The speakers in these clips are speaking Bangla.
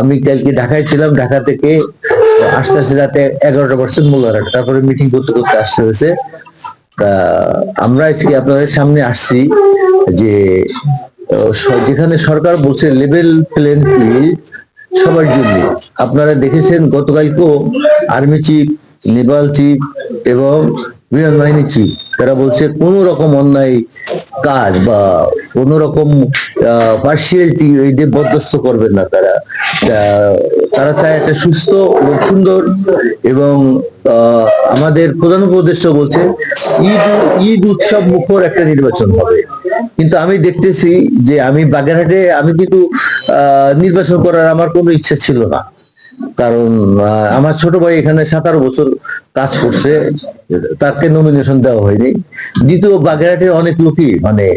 আমি কালকে ঢাকায় ছিলাম, ঢাকা থেকে আস্তে আস্তে রাতে এগারোটা পার্সেন্ট মূল্যায়ন তারপরে মিটিং করতে করতে আসতে হয়েছে। আমরা আজকে আপনাদের সামনে আসছি যে যেখানে সরকার বলছে লেভেল প্লেন সবার জন্য। আপনারা দেখেছেন গতকালকেও আর্মি চিফ নেপাল চিফ এবং বিমান বাহিনী চিফ তারা বলছে কোন রকম অন্যায় কাজ বা কোন রকম পার্সিয়ালিটি যে বরদাস্ত করবেন না তারা। তারা চায় একটা সুস্থ এবং সুন্দর এবং আমাদের প্রধান উপদেষ্টা বলছে, ঈদ ঈদ উৎসব মুখর একটা নির্বাচন হবে। কিন্তু আমি দেখতেছি যে আমি বাগেরহাটে, আমি কিন্তু নির্বাচন করার আমার কোনো ইচ্ছা ছিল না। কারণ আমার ছোট ভাই এখানে সতেরো বছর কাজ করছে, তাকে নমিনেশন দেওয়া হয়নি। দ্বিতীয় বাগেরহাটে অনেক লোকই মানে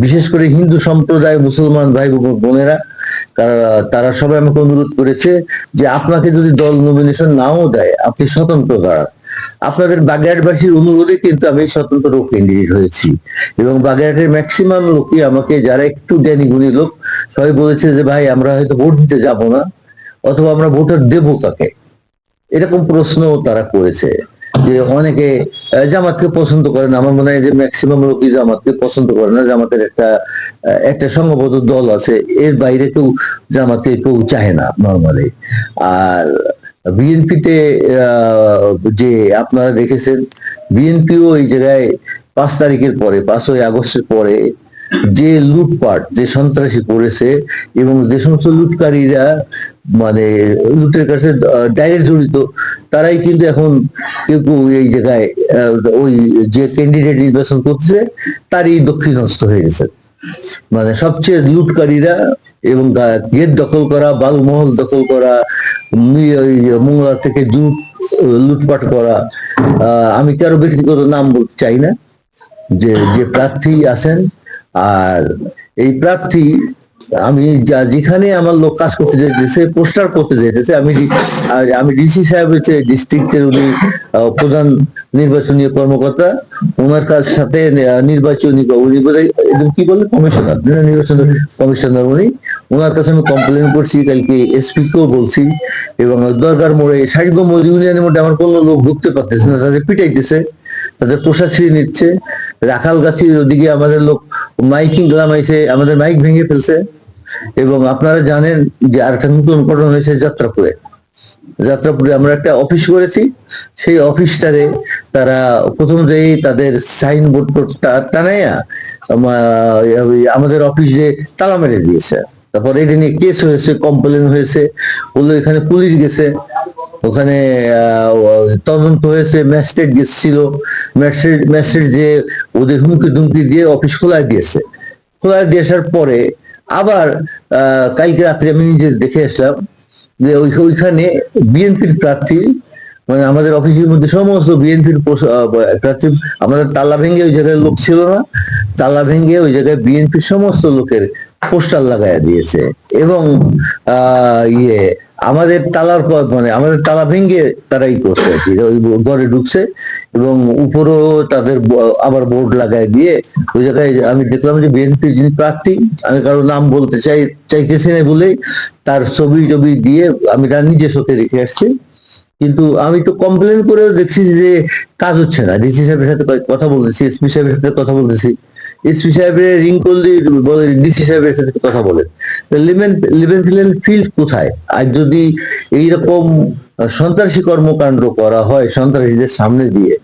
বিশেষ করে হিন্দু সম্প্রদায়, মুসলমান ভাই বোনেরা তারা- তারা সবাই আমাকে অনুরোধ করেছে যে আপনাকে যদি দল নমিনেশন নাও দেয়, আপনি স্বতন্ত্র দাঁড়ান আপনাদের বাগেরহাটবাসীর অনুরোধে কিন্তু আমি স্বতন্ত্র ক্যান্ডিডেট হয়েছি। এবং বাগেরহাটের ম্যাক্সিমাম লোকই আমাকে, যারা একটু জ্ঞানী গুণী লোক, সবাই বলেছে যে, ভাই, আমরা হয়তো ভোট দিতে যাব না। অথবা আমরা ভোটার দেব কাকে? এরকম প্রশ্ন তারা করেছে। যে অনেকে জামাতকে পছন্দ করে না। আমার মনে হয় যে ম্যাক্সিমাম লোকই জামাতকে পছন্দ করে না। জামাতের একটা একটা সংঘবদ্ধ দল আছে। এর বাইরে কেউ জামাতকে কেউ চায় না নর্মালি আর বিএনপিতে যে আপনারা দেখেছেন, বিএনপিও এই জায়গায় পাঁচ তারিখের পরে, পাঁচই আগস্টের পরে যে লুটপাট, যে সন্ত্রাসী করেছে এবং যে সমস্ত লুটকারীরা মানে লুটের কাছে ডাইরেক্ট জড়িত, তারাই কিন্তু এখন কেউ কেউ এই জায়গায় ওই যে ক্যান্ডিডেট নির্বাচন করছে তারই দক্ষিণহস্ত হয়ে গেছে। মানে সবচেয়ে লুটকারীরা এবং গেট দখল করা, বালুমহল দখল করা মোংলা থেকে জুট, লুটপাট করা আমি কারও ব্যক্তিগত নাম চাই না? যে যে প্রার্থী আছেন আর এই প্রার্থী আমি যা- যেখানে আমার লোক কাজ করতে যেতেছে পোস্টার করতে যেতেছে আমি আমি ডিসি সাহেব হচ্ছে ডিস্ট্রিক্টের উনি প্রধান নির্বাচনী কর্মকর্তা ওনার কাজ সাথে নির্বাচনী উনি কি বলে? কমিশনার নির্বাচন কমিশনার উনি। ওনার কাছে আমি কমপ্লেন করছি, কালকে এসপি কেও বলছি, এবং দরকার মোড়ে ষাটগম্ব ইউনিয়নের মধ্যে আমার কোনো লোক ঢুকতে পারতেছে না, তাদের পিটাইতেছে। তাদের পোশাক ছিঁড়ে নিচ্ছে। রাখাল গাছির ওদিকে আমাদের লোক মাইকিং লামাইছে আমাদের মাইক ভেঙে ফেলছে। এবং আপনারা জানেন যে আরেকটা নতুন ঘটনা হয়েছে যাত্রাপুরে। যাত্রাপুরে আমরা একটা অফিস করেছি। সেই অফিসটারে তারা প্রথম যেই তাদের সাইন বোর্ড টানাইয়া আমাদের অফিসে তালা মেরে দিয়েছে। তারপর এটা নিয়ে কেস হয়েছে, কমপ্লেন হয়েছে। বলল এখানে পুলিশ গেছে। ওখানে তদন্ত হয়েছে ম্যাজিস্ট্রেট গেছিল। ম্যাজিস্ট্রেট যে ওদের হুমকি ধুমকি দিয়ে অফিস খোলা দিয়েছে খোলা দিয়ে আসার পরে আবার কালকে রাত্রে আমি নিজে দেখে আসলাম যে ওইখানে বিএনপির প্রার্থী মানে আমাদের অফিসের মধ্যে সমস্ত বিএনপির প্রার্থী আমাদের তালা ভেঙে ওই জায়গায় লোক ছিল না। তালা ভেঙে ওই জায়গায় বিএনপির সমস্ত লোকের পোস্টার লাগাইয়া দিয়েছে। এবং আহ, ইয়ে আমাদের তালার পর মানে আমাদের তালা ভেঙে তারাই করছে আর কি। ঘরে ঢুকছে এবং উপরও তাদের আবার বোর্ড লাগায় দিয়ে ওই জায়গায় আমি দেখলাম যে বিএনপি যিনি প্রার্থী, আমি কারও নাম বলতে চাই, চাইতেছি না বলেই তার ছবি টবি দিয়ে আমি তার নিজে চোখে রেখে আসছি। কিন্তু আমি তো কমপ্লেন করেও দেখছি যে কাজ হচ্ছে না। ডিসি সাহেবের সাথে কথা বলেছি এসপি সাহেবের সাথে কথা বলেছি এসপি সাহেবের রিং বলে ডিসি সাহেবের সাথে কথা বলে। লিভেন লিভেন ফিলেন ফিল্ড কোথায়? আর যদি এইরকম সন্ত্রাসী কর্মকাণ্ড করা হয় সন্ত্রাসীদের সামনে দিয়ে